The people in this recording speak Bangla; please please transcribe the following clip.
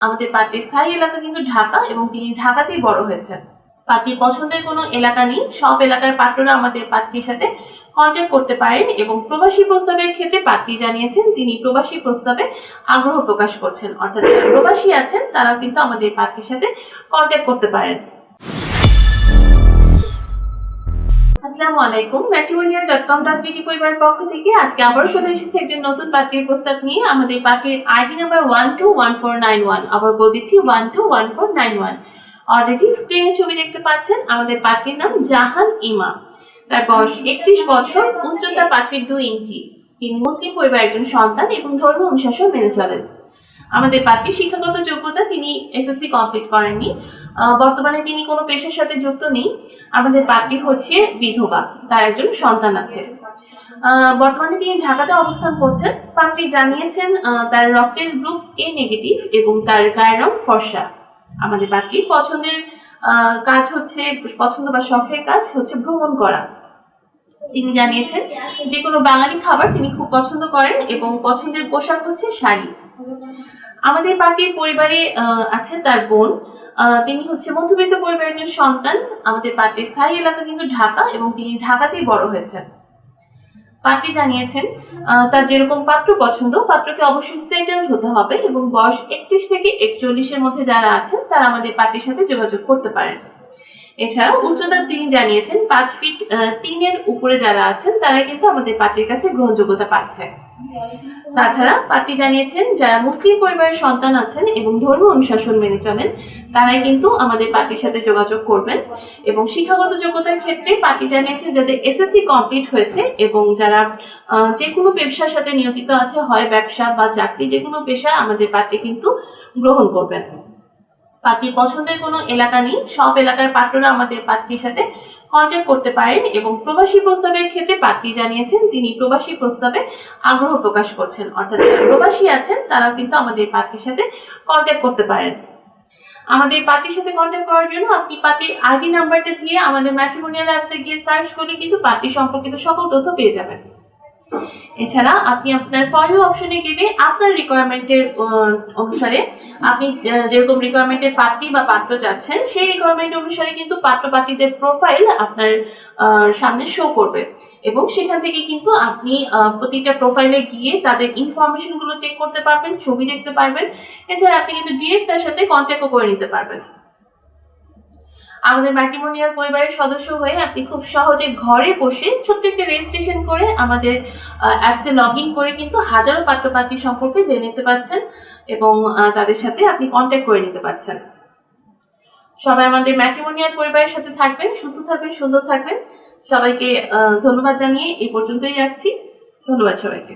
আমাদের পার্টির স্থায়ী এলাকা কিন্তু ঢাকা এবং তিনি ঢাকাতেই বড় হয়েছেন। পাত্রীর পছন্দের কোনো এলাকা নেই। সব এলাকার পাত্ররা আমাদের পাত্রীর সাথে কন্ট্যাক্ট করতে পারেন এবং প্রবাসী প্রস্তাবের ক্ষেত্রে পাত্রী জানিয়েছেন, তিনি প্রবাসী প্রস্তাবে আগ্রহ প্রকাশ করছেন। অর্থাৎ যারা প্রবাসী আছেন, তারাও কিন্তু আমাদের পাত্রীর সাথে কন্ট্যাক্ট করতে পারেন। আসসালামু আলাইকুম ম্যাট্রিমোনিয়াল ডট কম ডট বিটি পরিবারের পক্ষ থেকে আজকে আবারও চলে এসেছে একজন নতুন পাত্রীর প্রস্তাব নিয়ে। আমাদের পাত্রীর ID number one two one four nine one আবার বলে দিচ্ছি one two one four nine one already স্ক্রিনে ছবি দেখতে পাচ্ছেন আমাদের পাত্রীর নাম জাহান ইমা। তার বয়স একত্রিশ বছর, উচ্চতা পাঁচ ফিট দুই ইঞ্চি। তিনি মুসলিম পরিবারের একজন সন্তান এবং ধর্ম অনুশাসন মেনে চলেন। আমাদের পাত্রীর শিক্ষাগত যোগ্যতা তিনি এসএসসি কমপ্লিট করেননি। বর্তমানে তিনি কোনো পেশার সাথে যুক্ত নেই। আমাদের পাত্রী হচ্ছে বিধবা, তার একজন সন্তান আছে। বর্তমানে তিনি ঢাকাতে অবস্থান করছেন। পাত্রী জানিয়েছেন তার রক্তের গ্রুপ এ নেগেটিভ এবং তার গায়ের রং ফর্সা। আমাদের পাত্রীর পছন্দের কাজ হচ্ছে, পছন্দ বা শখের কাজ হচ্ছে ভ্রমণ করা। তিনি জানিয়েছেন, যে কোনো বাঙালি খাবার তিনি খুব পছন্দ করেন এবং পছন্দের পোশাক হচ্ছে শাড়ি। আমাদের পার্টির পরিবারে আছে তার বোন। তিনি হচ্ছে মধ্যবিত্ত পরিবারের একজন সন্তান। আমাদের পার্টির স্থায়ী এলাকা কিন্তু ঢাকা এবং তিনি ঢাকাতেই বড় হয়েছেন। পার্টি জানিয়েছেন তার যেরকম পাত্র পছন্দ, পাত্রকে অবশ্যই সেটেলড হতে হবে এবং বয়স একত্রিশ থেকে একচল্লিশের মধ্যে যারা আছেন, তারা আমাদের পার্টির সাথে যোগাযোগ করতে পারেন। এছাড়া উচ্চতা তিনি জানিয়েছেন, পাঁচ ফিট তিনের উপরে যারা আছেন, তারা কিন্তু আমাদের পার্টির কাছে গ্রহণযোগ্যতা পাচ্ছে। তাছাড়া পার্টি জানিয়েছেন, যারা মুসলিম পরিবারের সন্তান আছেন এবং ধর্ম অনুশাসন মেনে চলেন, তারাই কিন্তু আমাদের পার্টির সাথে যোগাযোগ করবেন এবং শিক্ষাগত যোগ্যতার ক্ষেত্রে পার্টি জানিয়েছেন যাদের এসএসসি কমপ্লিট হয়েছে এবং যারা যে কোনো ব্যবসার সাথে নিয়োজিত আছে, হয় ব্যবসা বা চাকরি যে কোনো পেশা আমাদের পার্টি কিন্তু গ্রহণ করবেন। পাত্রীর পছন্দের কোনো এলাকা নেই। সব এলাকার পাত্ররা আমাদের পাত্রীর সাথে কন্ট্যাক্ট করতে পারেন এবং প্রবাসী প্রস্তাবের ক্ষেত্রে পাত্রী জানিয়েছেন, তিনি প্রবাসী প্রস্তাবে আগ্রহ প্রকাশ করছেন। অর্থাৎ যারা প্রবাসী আছেন, তারাও কিন্তু আমাদের পাত্রীর সাথে কন্ট্যাক্ট করতে পারেন। আমাদের পার্টির সাথে কন্ট্যাক্ট করার জন্য আপনি পার্টির আইডি নাম্বারটা দিয়ে আমাদের ম্যাট্রিমোনিয়াল অ্যাপসে গিয়ে সার্চ করলে কিন্তু পার্টি সম্পর্কিত সকল তথ্য পেয়ে যাবেন। এছাড়া আপনি আপনার ফর ইউ অপশনে গেলে আপনার রিকোয়ারমেন্টের অনুসারে আপনি যেরকম রিকোয়ারমেন্টের পাত্রী বা পাত্র চাচ্ছেন, সেই রিকোয়ারমেন্ট অনুসারে কিন্তু পাত্র পাত্রীদের প্রোফাইল আপনার সামনে শো করবে। এবং সেখান থেকে কিন্তু আপনি প্রতিটা প্রোফাইলে গিয়ে তাদের ইনফরমেশনগুলো চেক করতে পারবেন, ছবি দেখতে পারবেন। এছাড়া আপনি কিন্তু ডিরেক্ট তার সাথে কন্ট্যাক্টও করে নিতে পারবেন। আমাদের ম্যাট্রিমোনিয়াল পরিবারের সদস্য হয়ে আপনি খুব সহজে ঘরে বসে ছোট্ট একটা রেজিস্ট্রেশন করে আমাদের অ্যাপসে লগ ইন করে কিন্তু হাজারো পাত্রপাত্রী সম্পর্কে জেনে নিতে পারছেন এবং তাদের সাথে আপনি কন্ট্যাক্ট করে নিতে পারছেন। সবাই আমাদের ম্যাট্রিমোনিয়াল পরিবারের সাথে থাকবেন, সুস্থ থাকবেন, সুন্দর থাকবেন। সবাইকে ধন্যবাদ জানিয়ে এই পর্যন্তই যাচ্ছি ধন্যবাদ সবাইকে।